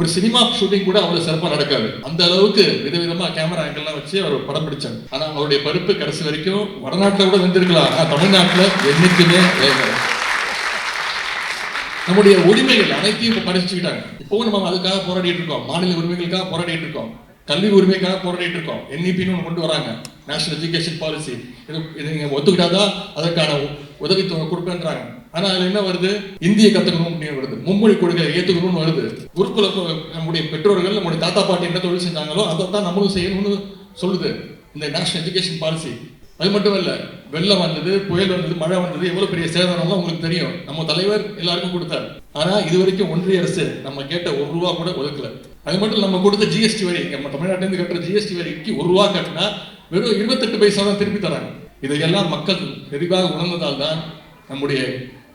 ஒரு cinema shooting கூட அவ்வளவு சிறப்பா நடக்காது. அந்த அளவுக்கு விதவிதமா கேமரா ஆங்கிள்லாம் வச்சு அவர் படம் பிடிச்சாங்க ஆனா அவருடைய பருப்பு கடைசி வரைக்கும் வடநாட்டில் கூட வந்திருக்கலாம் ஆனா தமிழ்நாட்டுல என்னைக்குமே வேகல நம்முடைய உரிமைகள் அனைத்தையும் இப்ப பறிச்சுக்கிட்டாங்க. இப்பவும் நம்ம அதுக்காக போராடிட்டு இருக்கோம். மாநில உரிமைகளுக்காக போராடிட்டு இருக்கோம். கல்வி உரிமைக்காக போராடிட்டு இருக்கோம். என்இபின்னு ஒன்று கொண்டு வராங்க. நேஷனல் எஜுகேஷன் பாலிசி இது இது நீங்க ஒத்துக்கிட்டாதான் அதற்கான உ- உதவித்தொகை கொடுப்பேன்றாங்க. ஆனா அதுல என்ன வருது? இந்திய கத்துக்கணும் அப்படின்னு வருது. மும்மொழி கொள்கையை ஏத்துக்கணும்னு வருது. குருக்குல நம்முடைய பெற்றோர்கள் நம்முடைய தாத்தா பாட்டி என்ன தொழில் செஞ்சாங்களோ அதை தான் நம்மளும் செய்யணும்னு சொல்லுது. இந்த நேஷனல் எஜுகேஷன் பாலிசி அது மட்டும் இல்ல வெள்ளம் வந்தது புயல் வந்தது மழை வந்தது எவ்வளவு பெரிய சேதாரம்லாம் உங்களுக்கு தெரியும். நம்ம தலைவர் எல்லாருக்கும் கொடுத்தாரு. ஆனா இது வரைக்கும் ஒன்றிய அரசு நம்ம கேட்ட ஒரு ரூபா கூட ஒதுக்கல. அது மட்டும் நம்ம கொடுத்த ஜிஎஸ்டி வரி நம்ம தமிழ்நாட்டிலிருந்து கட்டுற ஜிஎஸ்டி வரிக்கு ஒரு ரூபா கட்டினா வெறும் இருபத்தெட்டு பைசா தான் திருப்பி தராங்க. இதையெல்லாம் மக்கள் தெளிவாக உணர்ந்ததால் தான் நம்முடைய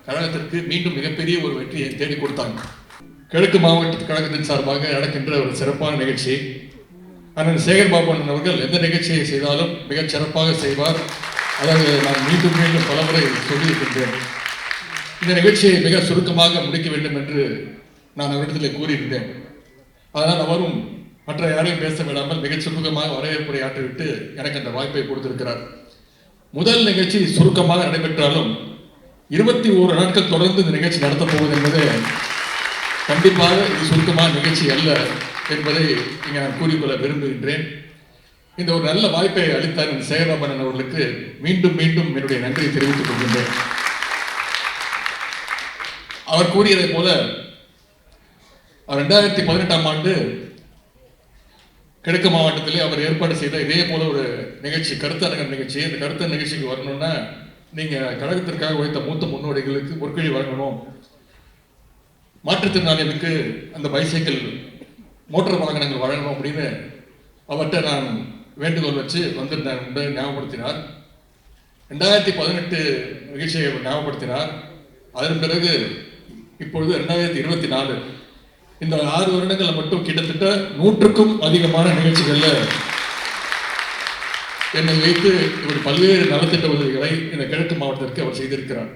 கழகத்திற்கு மீண்டும் மிகப்பெரிய ஒரு வெற்றியை தேடி கொடுத்தாங்க. கிழக்கு மாவட்ட கழகத்தின் சார்பாக நடக்கின்ற ஒரு சிறப்பான நிகழ்ச்சி. அண்ணன் சேகர் பாபன் அவர்கள் எந்த நிகழ்ச்சியை செய்தாலும் மிகச் சிறப்பாக செய்வார். அதாவது நான் மீண்டும் மீண்டும் பலமுறை சொல்லியிருக்கின்றேன். இந்த நிகழ்ச்சியை மிக சுருக்கமாக முடிக்க வேண்டும் என்று நான் அவரிடத்தில் கூறியிருந்தேன். அதனால் அவரும் மற்ற யாரையும் பேச விடாமல் மிகச் சுருக்கமாக வரவேற்புரையாற்றிவிட்டு எனக்கு அந்த வாய்ப்பை கொடுத்திருக்கிறார். முதல் நிகழ்ச்சி சுருக்கமாக நடைபெற்றாலும் இருபத்தி ஓரு நாட்கள் தொடர்ந்து இந்த நிகழ்ச்சி நடத்தப் போவது என்பது கண்டிப்பாக இது சுருக்கமான நிகழ்ச்சி அல்ல என்பதை இங்கே நான் கூறிக்கொள்ள விரும்புகின்றேன். இந்த ஒரு நல்ல வாய்ப்பை அளித்தார் இந்த சேகரபாபன் அவர்களுக்கு மீண்டும் மீண்டும் என்னுடைய நன்றியை தெரிவித்துக் கொள்கின்றேன். அவர் கூறியதை போல அவர் ரெண்டாயிரத்தி பதினெட்டாம் ஆண்டு கிழக்கு மாவட்டத்திலே அவர் ஏற்பாடு செய்த இதே போல ஒரு நிகழ்ச்சி கருத்தரங்க நிகழ்ச்சி. இந்த கருத்தரங்க நிகழ்ச்சிக்கு வரணும்னா நீங்கள் கழகத்திற்காக உழைத்த மூத்த முன்னோடிகளுக்கு பொற்கழி வழங்கணும். மாற்றுத்திறனாளிகளுக்கு அந்த பைசைக்கிள் மோட்டார் வாகனங்கள் வழங்கணும் அப்படின்னு அவர்கிட்ட நான் வேண்டுகோள் வச்சு வந்திருந்தேன் என்பதை ஞாபகப்படுத்தினார். ரெண்டாயிரத்தி பதினெட்டு நிகழ்ச்சியை ஞாபகப்படுத்தினார். அதன் பிறகு இப்பொழுது ரெண்டாயிரத்தி இருபத்தி நாலு. இந்த ஆறு வருடங்களில் மட்டும் கிட்டத்தட்ட நூற்றுக்கும் அதிகமான நிகழ்ச்சிகளில் என்னை வைத்து இவர் பல்வேறு நலத்திட்ட உதவிகளை இந்த கிழக்கு மாவட்டத்திற்கு அவர் செய்திருக்கிறார்.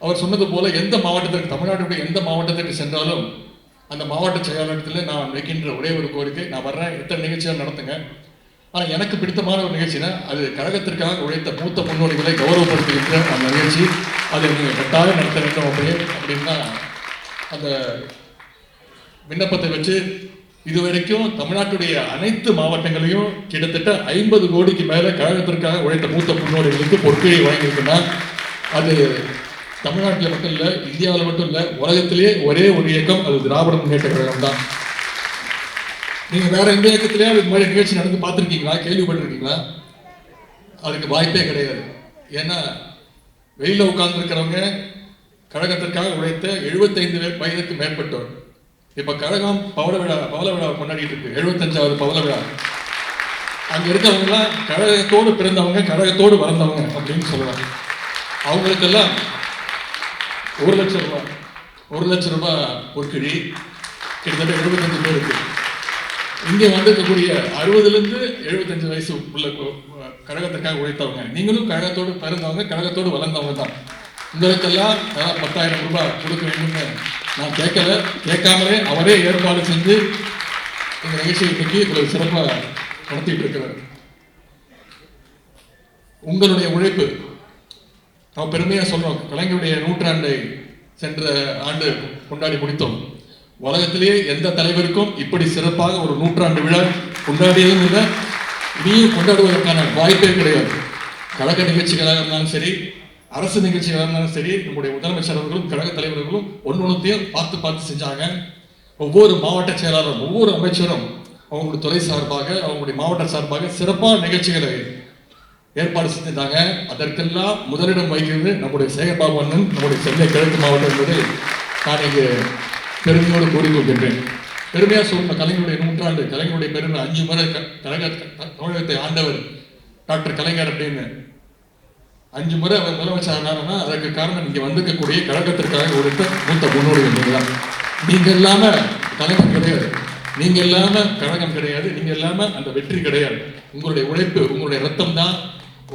அவர் சொன்னது போல எந்த மாவட்டத்திற்கு தமிழ்நாட்டுடைய எந்த மாவட்டத்திற்கு சென்றாலும் அந்த மாவட்ட செயலாளத்தில் நான் வைக்கின்ற ஒரே ஒரு கோரிக்கை நான் வர்றேன் எத்தனை நிகழ்ச்சியாக நடத்துங்க. ஆனால் எனக்கு பிடித்தமான ஒரு நிகழ்ச்சினா அது கழகத்திற்காக உழைத்த மூத்த முன்னோடிகளை கௌரவப்படுத்துகின்ற அந்த நிகழ்ச்சி. அதை நீங்கள் கட்டாயம் நடத்த வேண்டும் அப்படியே அப்படின்னா அந்த விண்ணப்பத்தை வச்சு இதுவரைக்கும் தமிழ்நாட்டுடைய அனைத்து மாவட்டங்களையும் கிட்டத்தட்ட ஐம்பது கோடிக்கு மேல கழகத்திற்காக உழைத்த மூத்த முன்னோடிகளுக்கு பொற்கையை வழங்கியிருக்குன்னா அது தமிழ்நாட்டில் மட்டும் இல்ல இந்தியாவில் மட்டும் இல்ல உலகத்திலேயே ஒரே ஒரு இயக்கம் அது திராவிட முன்னேற்ற கழகம் தான். நீங்க வேற எந்த இயக்கத்திலேயே இது மாதிரி நிகழ்ச்சி நடந்து பார்த்துருக்கீங்களா? கேள்விப்பட்டிருக்கீங்களா? அதுக்கு வாய்ப்பே கிடையாது. ஏன்னா வெயில உட்கார்ந்துருக்கிறவங்க கழகத்திற்காக உழைத்த 75 வயதுக்கு மேற்பட்டோர். இப்ப கழகம் பவள விழா பவள விழா கொண்டாடிட்டு இருக்கு. எழுபத்தஞ்சாவது பவள விழா. அங்க இருக்கவங்க கழகத்தோடு பிறந்தவங்க கழகத்தோடு வளர்ந்தவங்க அப்படின்னு சொல்லுவாங்க. அவங்களுக்கெல்லாம் ஒரு லட்சம் ரூபாய் ஒரு லட்சம் ரூபாய் பொற்கிழி கிட்டத்தட்ட எழுபத்தஞ்சு பேருக்கு இங்கே வந்திருக்கக்கூடிய அறுபதுலேருந்து எழுபத்தஞ்சு வயசு உள்ள கு- கழகத்திற்காக உழைத்தவங்க. நீங்களும் கழகத்தோடு பிறந்தவங்க கழகத்தோடு வளர்ந்தவங்க தான். உங்களுக்கெல்லாம் பத்தாயிரம் ரூபாய் கொடுக்க வேண்டும்னு நான் கேட்கல கேட்காமலே அவரே ஏற்பாடு செஞ்சு இந்த நிகழ்ச்சியை பற்றி இவ்வளவு சிறப்பாக நடத்திட்டு இருக்கிறார் உங்களுடைய உழைப்பு நான் பெருமையாக சொல்றோம். கலைஞருடைய நூற்றாண்டை சென்ற ஆண்டு கொண்டாடி முடித்தோம். உலகத்திலேயே எந்த தலைவருக்கும் இப்படி சிறப்பாக ஒரு நூற்றாண்டு விழா கொண்டாடியதும் இல்லை. இனியும் கொண்டாடுவதற்கான வாய்ப்பே கிடையாது. கழக நிகழ்ச்சிகளாக இருந்தாலும் சரி அரசு நிகழ்ச்சியாக இருந்தாலும் சரி நம்முடைய முதலமைச்சர் அவர்களும் கழக தலைவர்களும் ஒன்னொன்னுத்தையும் பார்த்து பார்த்து செஞ்சாங்க. ஒவ்வொரு மாவட்ட செயலாளரும் ஒவ்வொரு அமைச்சரும் அவங்களுடைய துறை சார்பாக அவங்களுடைய மாவட்ட சார்பாக சிறப்பான நிகழ்ச்சிகளை ஏற்பாடு செஞ்சிருந்தாங்க. அதற்கெல்லாம் முதலிடம் வகிக்கிறது நம்முடைய சேகர்பாபு அண்ணன் நம்முடைய சென்னை கிழக்கு மாவட்டம் என்பதை நான் இங்கு பெருமையோடு கூறிக்கொள்கின்றேன். பெருமையாக சொல்லணும் கலைஞருடைய நூற்றாண்டு கலைஞருடைய பெருமை அஞ்சு முறை கழக கலைஞர் த- தமிழகத்தை ஆண்டவர் டாக்டர் கலைஞர் அப்படின்னு அஞ்சு முறை அவர் முதலமைச்சர் ஆனாருன்னா அதற்கு காரணம் இங்க வந்திருக்கக்கூடிய கழகத்திற்காக உழைத்த மூத்த முன்னோடிகள் நீங்கள் தான் நீங்க இல்லாம கிடையாது. நீங்க இல்லாம கழகம் கிடையாது. நீங்க இல்லாம அந்த வெற்றி கிடையாது. உங்களுடைய உழைப்பு உங்களுடைய ரத்தம் தான்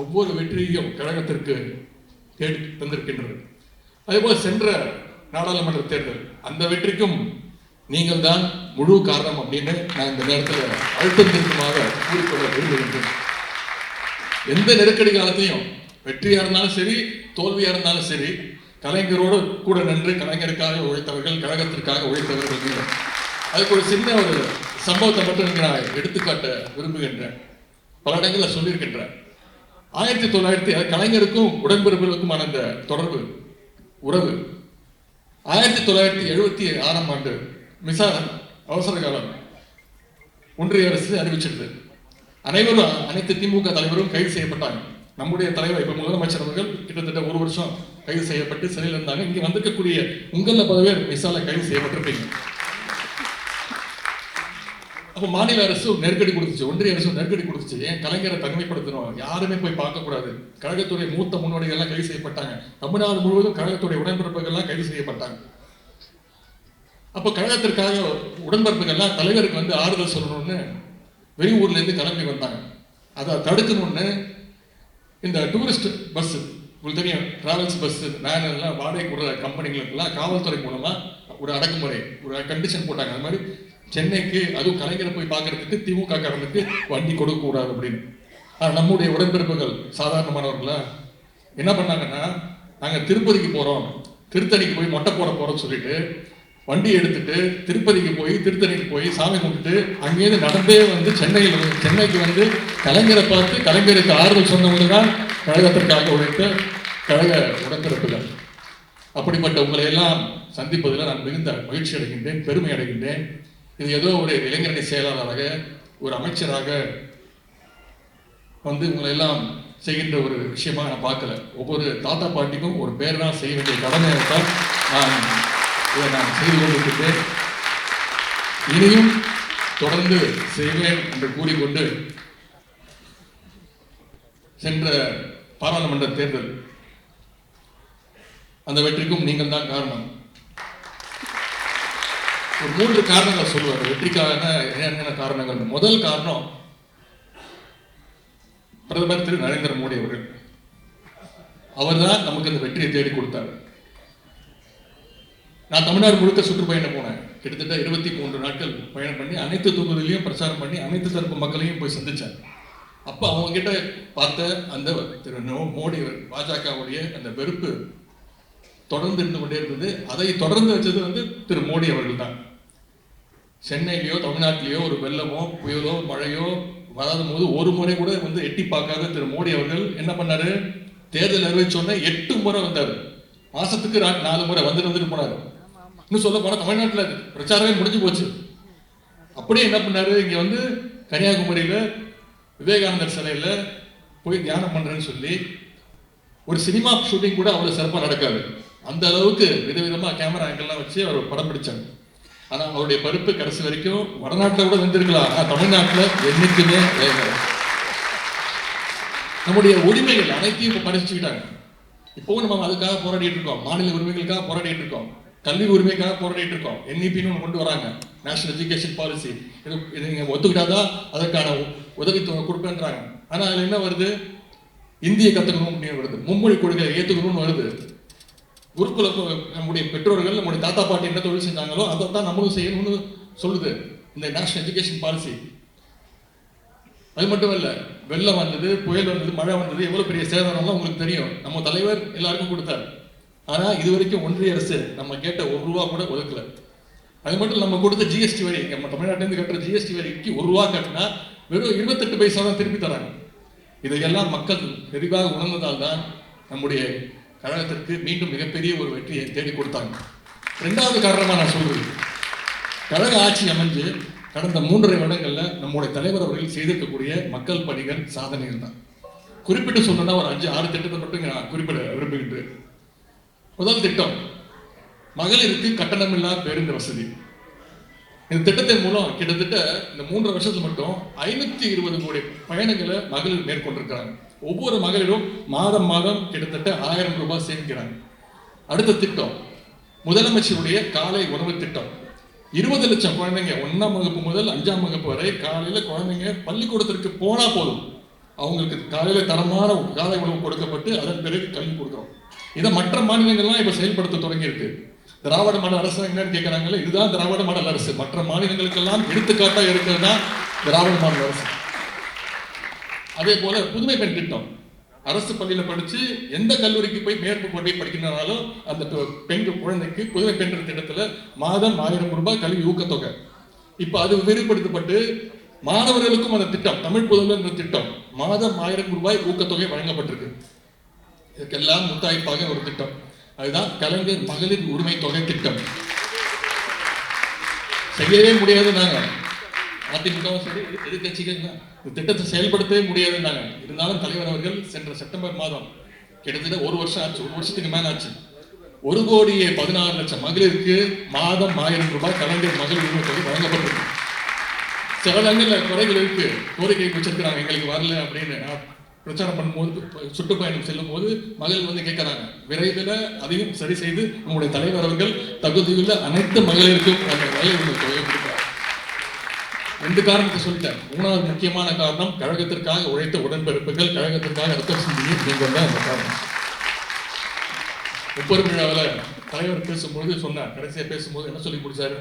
ஒவ்வொரு வெற்றியையும் கழகத்திற்கு தேடி தந்திருக்கின்றது. அதேபோல் சென்ற நாடாளுமன்ற தேர்தல் அந்த வெற்றிக்கும் நீங்கள் தான் முழு காரணம் அப்படின்னு நான் இந்த நேரத்தில் அழுத்தம் திருத்தமாக கூறிக்கொள்ள விரும்புகின்றேன். எந்த நெருக்கடி காலத்தையும் வெற்றியாக இருந்தாலும் சரி தோல்வியாக இருந்தாலும் சரி கலைஞரோடு கூட நின்று கலைஞருக்காக உழைத்தவர்கள் கழகத்திற்காக உழைத்தவர்கள் நீங்கள் அதுக்கு ஒரு சின்ன ஒரு சம்பவத்தை மட்டும் நான் எடுத்துக்காட்ட விரும்புகின்றேன். பல இடங்களில் சொல்லியிருக்கின்றேன். ஆயிரத்தி தொள்ளாயிரத்தி கலைஞருக்கும் உடன்பிறப்புகளுக்குமான அந்த தொடர்பு உறவு. ஆயிரத்தி தொள்ளாயிரத்தி எழுபத்தி ஆறாம் ஆண்டு மிசா அவசர காலம் ஒன்றிய அரசு அறிவிச்சிருந்தது. அனைவரும் அனைத்து திமுக தலைவரும் கைது செய்யப்பட்டாங்க. நம்முடைய தலைவர் இப்ப முதலமைச்சர் அவர்கள் கிட்டத்தட்ட ஒரு வருஷம் கைது செய்யப்பட்டு சிறையில் இருந்தாங்க இங்க வந்திருக்கக்கூடிய உங்கள பல பேர் மிசால கைது செய்யப்பட்டிருப்பீங்க. அப்ப மாநில அரசு நெருக்கடி கொடுத்துச்சு. ஒன்றிய அரசு நெருக்கடி கொடுத்துச்சு. ஏன்? கலைஞரை தனிமைப்படுத்தணும். யாருமே போய் பார்க்க கூடாது கழகத்துடைய மூத்த முன்னோடிகள் எல்லாம் கைது செய்யப்பட்டாங்க. தமிழ்நாடு முழுவதும் கழகத்துடைய உடன்பிறப்புகள்லாம் கைது செய்யப்பட்டாங்க. அப்போ கழகத்திற்காக உடன்பிறப்புகள்லாம் தலைவருக்கு வந்து ஆறுதல் சொல்லணும்னு வெளியூர்ல இருந்து கிளம்பி வந்தாங்க. அதை தடுக்கணும்னு இந்த டூரிஸ்ட் பஸ் உங்களுக்கு தெரியும் டிராவல்ஸ் பஸ் வேன் எல்லாம் வாடகை கொடுற கம்பெனிகளுக்கெல்லாம் காவல்துறை மூலமா ஒரு அடக்குமுறை ஒரு கண்டிஷன் போட்டாங்க. அது மாதிரி சென்னைக்கு அதுவும் கலைஞரை போய் பார்க்கறதுக்கு திமுக காரனுக்கு வண்டி கொடுக்கக்கூடாது அப்படின்னு. நம்முடைய உடன்பிறப்புகள் சாதாரணமானவர்களா என்ன பண்ணாங்கன்னா நாங்கள் திருப்பதிக்கு போகிறோம் திருத்தணிக்கு போய் மொட்டை போட போகிறோம்னு சொல்லிட்டு வண்டி எடுத்துட்டு திருப்பதிக்கு போய் திருத்தணிக்கு போய் சாமி கும்பிட்டு அங்கேருந்து நடந்தே வந்து சென்னையில் வந்து- சென்னைக்கு வந்து கலைஞரை பார்த்து கலைஞருக்கு ஆறுதல் சொன்னவங்க தான் கழகத்திற்காக உழைத்த கழக உடன்பிறப்புகள். அப்படிப்பட்ட உங்களை எல்லாம் சந்திப்பதில் நான் மிகுந்த மகிழ்ச்சி அடைகின்றேன் பெருமை அடைகின்றேன். இது ஏதோ ஒரு இளைஞரணி செயலாளராக ஒரு அமைச்சராக வந்து உங்களை எல்லாம் செய்கின்ற ஒரு விஷயமா நான் பார்க்கல. ஒவ்வொரு தாத்தா பாட்டிக்கும் ஒரு பேரனா செய்ய வேண்டிய கடமை தான் நான் இதை நான் செய்து கொண்டிருக்கின்றேன் இனியும் தொடர்ந்து செய்வேன் என்று கூறிக்கொண்டு சென்ற பாராளுமன்ற தேர்தல். அந்த வெற்றிக்கும் நீங்கள் தான் காரணம். ஒரு மூன்று காரணங்கள் சொல்லுவார் வெற்றிக்கான என்னென்ன காரணங்கள்? முதல் காரணம் பிரதமர் திரு நரேந்திர மோடி அவர்கள். அவர்தான் நமக்கு இந்த வெற்றியை தேடி கொடுத்தார். நான் தமிழ்நாடு முழுக்க சுற்றுப்பயணம் போனேன். கிட்டத்தட்ட இருபத்தி மூன்று நாட்கள் பயணம் பண்ணி அனைத்து தொகுதியிலையும் பிரச்சாரம் பண்ணி அனைத்து தரப்பு மக்களையும் போய் சந்திச்சேன். அப்போ அவங்ககிட்ட பார்த்த அந்த திரு மோடி பாஜகவுடைய அந்த வெறுப்பு தொடர்ந்து இருந்து கொண்டே இருந்தது. அதை தொடர்ந்து வச்சது வந்து திரு மோடி அவர்கள் தான். சென்னையிலேயோ தமிழ்நாட்டிலேயோ ஒரு வெள்ளமோ புயலோ மழையோ வராத போது ஒரு முறை கூட வந்து எட்டி பார்க்காத திரு மோடி அவர்கள் என்ன பண்ணாரு? தேர்தல் அறிவிச்சோடனே எட்டு முறை வந்தார். மாசத்துக்கு நாலு முறை வந்துட்டு வந்துட்டு போனார். இன்னும் சொல்ல போனால் தமிழ்நாட்டில் பிரச்சாரமே முடிஞ்சு போச்சு. அப்படியே என்ன பண்ணாரு? இங்கே வந்து கன்னியாகுமரியில் விவேகானந்தர் சிலையில் போய் தியானம் பண்ணுறேன்னு சொல்லி ஒரு சினிமா ஷூட்டிங் கூட அவ்வளோ சிறப்பாக நடக்காது. அந்த அளவுக்கு விதவிதமாக கேமரா ஆங்கிள்லாம் வச்சு அவர் படம் பிடிச்சாங்க. ஆனால் அவருடைய பருப்பு கடைசி வரைக்கும் வடநாட்டில் கூட வந்திருக்கலாம் ஆனால் தமிழ்நாட்டில் என்றைக்குமே வேகல. நம்முடைய உரிமைகள் அனைத்தையும் இப்போ பறிச்சுக்கிட்டாங்க. இப்போவும் நம்ம அதுக்காக போராடிட்டு இருக்கோம். மாநில உரிமைகளுக்காக போராடிட்டு இருக்கோம். கல்வி உரிமைக்காக போராடிட்டு இருக்கோம் என்இபின்னு ஒன்று கொண்டு வராங்க. நேஷனல் எஜுகேஷன் பாலிசி இது இது நீங்கள் ஒத்துக்கிட்டாதான் அதற்கான உ- உதவித்தொகை கொடுப்பேன்றாங்க. ஆனால் அதில் என்ன வருது? இந்திய கற்றுக்கணும் அப்படின்னு வருது. மும்மொழி கொள்கை ஏற்றுக்கணும்னு வருது. குருகுல நம்முடைய பெற்றோர்கள் நம்முடைய தாத்தா பாட்டி என்ன தொழில் செஞ்சாங்களோ அதை தான் நம்மளும் செய்யணும்னு சொல்லுது இந்த நேஷனல் எஜுகேஷன் பாலிசி அது மட்டும் இல்லை வெள்ளம் வந்தது புயல் வந்தது மழை வந்தது எவ்வளோ பெரிய சேதாரம்லாம் உங்களுக்கு தெரியும். நம்ம தலைவர் எல்லாருக்கும் கொடுத்தாரு. ஆனால் இது வரைக்கும் ஒன்றிய அரசு நம்ம கேட்ட ஒரு ரூபா கூட ஒதுக்கல. அது மட்டும் நம்ம கொடுத்த ஜிஎஸ்டி வரி நம்ம தமிழ்நாட்டிலேருந்து கட்டுற ஜிஎஸ்டி வரிக்கு ஒரு ரூபா கட்டினா வெறும் இருபத்தெட்டு பைசா தான் திருப்பி தராங்க. இதையெல்லாம் மக்கள் தெளிவாக உணர்ந்ததால் தான் நம்முடைய கழகத்திற்கு மீண்டும் மிகப்பெரிய ஒரு வெற்றியை தேடி கொடுத்தாங்க. ரெண்டாவது காரணமாக நான் சொல்கிறேன் கழக ஆட்சி அமைஞ்சு கடந்த மூன்றரை வருடங்களில் நம்முடைய தலைவர் அவர்கள் செய்திருக்கக்கூடிய மக்கள் பணிகள் சாதனைகள் தான். குறிப்பிட்டு சொல்லணும்னா ஒரு அஞ்சு ஆறு திட்டத்தை மட்டும் நான் குறிப்பிட விரும்புகின்றேன். முதல் திட்டம் மகளிருக்கு கட்டணமில்லா பேருந்து வசதி. இந்த திட்டத்தின் மூலம் கிட்டத்தட்ட இந்த மூன்று வருஷத்துல மட்டும் ஐநூத்தி இருபது கோடி பயணங்களை மகளிர் மேற்கொண்டிருக்கிறாங்க. ஒவ்வொரு மகளிரும் மாதம் மாதம் கிட்டத்தட்ட ஆயிரம் ரூபாய் சேமிக்கிறாங்க. அடுத்த திட்டம் முதலமைச்சருடைய காலை உணவு திட்டம். இருபது லட்சம் குழந்தைங்க ஒன்றாம் வகுப்பு முதல் அஞ்சாம் வகுப்பு வரை காலையில குழந்தைங்க பள்ளிக்கூடத்திற்கு போனா போதும். அவங்களுக்கு காலையில தரமான காலை உணவு கொடுக்கப்பட்டு அதன் பிறகு கல்வி கொடுக்குறோம். இதை மற்ற மாநிலங்கள்லாம் இப்போ செயல்படுத்த தொடங்கியிருக்கு. திராவிட மாடல் அரசு என்னன்னு கேட்குறாங்களே இதுதான் திராவிட மாடல் அரசு. மற்ற மாநிலங்களுக்கெல்லாம் எடுத்துக்காட்டாக இருக்கிறது தான் திராவிட மாடல் அரசு. அதே போல புதுமை பெண் திட்டம். அரசு பள்ளியில் படித்து எந்த கல்லூரிக்கு போய் மேற்பு போய் படிக்கிறனாலும் அந்த பெண் குழந்தைக்கு புதுமை பெண் திட்டத்தில் மாதம் ஆயிரம் ரூபாய் கல்வி ஊக்கத்தொகை. இப்போ அது விரிவுபடுத்தப்பட்டு மாணவர்களுக்கும் அந்த திட்டம் தமிழ் புதுமை திட்டம் மாதம் ஆயிரம் ரூபாய் ஊக்கத்தொகை வழங்கப்பட்டிருக்கு. இதுக்கெல்லாம் முத்தாய்ப்பாக ஒரு திட்டம். அதுதான் கலைஞர் மகளிர் உரிமை தொகை திட்டம். செய்யவே முடியாது நாங்க அதிமுகவும் சரி எதிர்கட்சிகள் எதிர்க்கட்சிகள் இந்த திட்டத்தை செயல்படுத்தவே முடியாது நாங்கள் இருந்தாலும் தலைவர் அவர்கள் சென்ற செப்டம்பர் மாதம் கிட்டத்தட்ட ஒரு வருஷம் ஆச்சு ஒரு வருஷத்துக்கு மேல ஆச்சு. ஒரு கோடியே பதினாறு லட்சம் மகளிருக்கு மாதம் ஆயிரம் ரூபாய் கலைஞர் மகளிர் உரிமை தொகை வழங்கப்பட்டிருக்கு. சில இடங்களில் குறைகள் இருக்கு. கோரிக்கை வச்சிருக்கிறாங்க எங்களுக்கு வரல அப்படின்னு. நான் பிரச்சாரம் பண்ணும்போது சுற்றுப்பயணம் செல்லும் போது மகள் வந்து கேட்கிறாங்க. விரைவில் அதையும் சரி செய்து உங்களுடைய தலைவர் அவர்கள் தகுதியுள்ள அனைத்து மகளிருக்கும் அந்த வேலை கொடுக்கிறார். ரெண்டு காரணத்தை சொல்லிட்டேன். மூணாவது முக்கியமான காரணம் கழகத்திற்காக உழைத்த உடன்பிறப்புகள் கழகத்திற்காக ரத்தம் சிந்திய நீங்கள் தான் அந்த காரணம். முப்பெரும் விழாவில் தலைவர் பேசும்போது சொன்னார். கடைசியாக பேசும்போது என்ன சொல்லி முடிச்சாரு?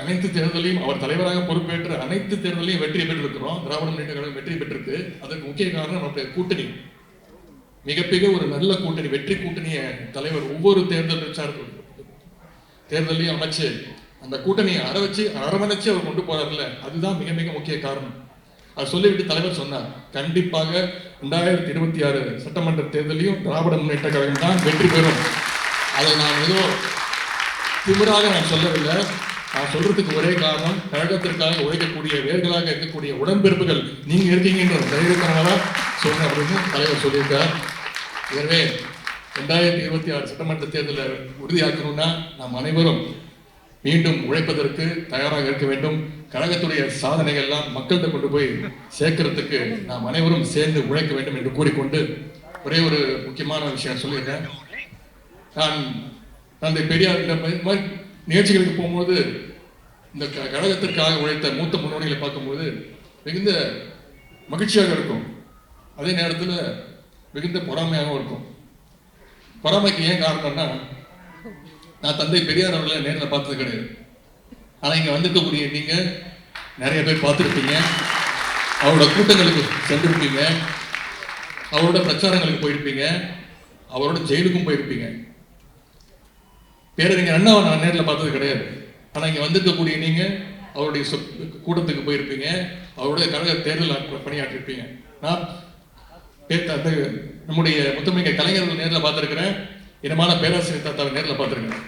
அனைத்து தேர்தலையும் அவர் தலைவராக பொறுப்பேற்று அனைத்து தேர்தலையும் வெற்றி பெற்றிருக்கிறோம். திராவிட முன்னேற்ற கழகம் வெற்றி பெற்றிருக்கு. அதற்கு முக்கிய காரணம் நம்முடைய கூட்டணி. மிகப்பெரிய ஒரு நல்ல கூட்டணி வெற்றி கூட்டணியை தலைவர் ஒவ்வொரு தேர்தல் பிரச்சாரத்தில் தேர்தலையும் அமைச்சு அந்த கூட்டணியை அரவச்சு அரவணைச்சு அவர் கொண்டு போறாருல்ல அதுதான் மிக மிக முக்கிய காரணம். அது சொல்லிவிட்டு தலைவர் சொன்னார் கண்டிப்பாக ரெண்டாயிரத்தி இருபத்தி ஆறு சட்டமன்ற தேர்தலையும் திராவிட முன்னேற்ற கழகம் தான் வெற்றி பெறும். அதை நான் ஏதோ திமிராக நான் சொல்லவில்லை. நான் சொல்றதுக்கு ஒரே காரணம் கழகத்திற்காக உழைக்கக்கூடிய வேர்களாக இருக்கக்கூடிய உடன்பிறப்புகள் நீங்க இருக்கீங்கன்ற தைரியத்தினால சொன்னேன் அப்படின்னு தலைவர் சொல்லியிருக்கார். எனவே ரெண்டாயிரத்தி இருபத்தி ஆறு சட்டமன்ற தேர்தலில் உறுதியாக்கணும்னா நாம் அனைவரும் மீண்டும் உழைப்பதற்கு தயாராக இருக்க வேண்டும். கழகத்துடைய சாதனைகள் எல்லாம் மக்கள்கிட்ட கொண்டு போய் சேர்க்கறதுக்கு நாம் அனைவரும் சேர்ந்து உழைக்க வேண்டும் என்று கூறிக்கொண்டு ஒரே ஒரு முக்கியமான விஷயம் சொல்லியிருக்கேன். நான் தந்தை பெரியார் இந்த இந்த மாதிரி நிகழ்ச்சிகளுக்கு போகும்போது இந்த க- கழகத்திற்காக உழைத்த மூத்த முன்னோடிகளை பார்க்கும்போது மிகுந்த மகிழ்ச்சியாக இருக்கும். அதே நேரத்தில் மிகுந்த பொறாமையாகவும் இருக்கும். பொறாமைக்கு ஏன் காரணம்னா நான் தந்தை பெரியார் அவர்களை நேரில் பார்த்தது கிடையாது. ஆனால் இங்கே வந்திருக்கக்கூடிய நீங்கள் நிறைய பேர் பார்த்துருப்பீங்க. அவரோட கூட்டங்களுக்கு சென்றிருப்பீங்க. அவரோட பிரச்சாரங்களுக்கு போயிருப்பீங்க. அவரோட ஜெயிலுக்கும் போயிருப்பீங்க. பேரறிஞர் அண்ணாவை நான் நேரில் பார்த்தது கிடையாது. ஆனால் இங்கே வந்திருக்கக்கூடிய நீங்கள் அவருடைய சொ- கூட்டத்துக்கு போயிருப்பீங்க. அவருடைய கழக தேர்தல் ஆற்ற- பணியாற்றிருப்பீங்க. நான் பே- அந்த நம்முடைய முத்தமிக்க கலைஞர்கள் நேரில் பார்த்துருக்கிறேன். இனமான பேராசிரியர் தாத்தாவை நேரில் பார்த்துருக்கிறேன்.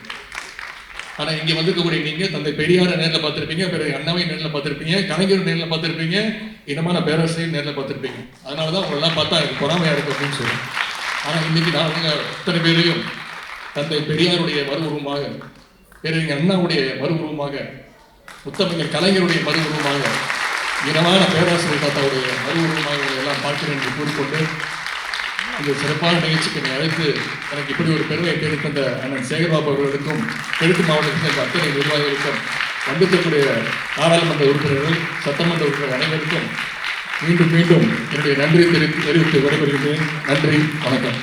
ஆனால் இங்கே வந்திருக்கக்கூடிய நீங்கள் தந்தை பெரியாரை நேரில் பார்த்துருப்பீங்க பிறகு அண்ணாவை நேரில் பார்த்துருப்பீங்க கலைஞர் நேரில் பார்த்துருப்பீங்க இனமான பேராசிரியர் நேரில் பார்த்துருப்பீங்க. அதனால தான் உங்களெல்லாம் பார்த்தா எனக்கு பொறாமையாக இருக்கு அப்படின்னு சொல்லுவேன் ஆனால் இன்னைக்கு நான் உங்க அத்தனை பேரையும் தந்தை பெரியாருடைய மறுஉருவமாக பேரறிஞர் அண்ணாவுடைய மறுபுருவமாக முத்தமிழர் கலைஞருடைய மறுபுருவமாக இனமான பேராசிரியர் தாத்தாவுடைய மறுபுருவமாக எல்லாம் பார்க்கிறேன் என்று கூறிக்கொண்டு இந்த சிறப்பான நிகழ்ச்சிக்கு என்னை அழைத்து எனக்கு இப்படி ஒரு பெருமையை தேடித் தந்த அண்ணன் சேகர்பாபு அவர்களுக்கும் கிழக்கு மாவட்டத்தில் இந்த அத்தனை நிர்வாகிகளுக்கும் வந்திருக்கக்கூடிய நாடாளுமன்ற உறுப்பினர்கள் சட்டமன்ற உறுப்பினர் அனைவருக்கும் மீண்டும் மீண்டும் என்னுடைய நன்றி தெரிவித்து தெரிவித்து விடைபெறுகிறேன் நன்றி வணக்கம்.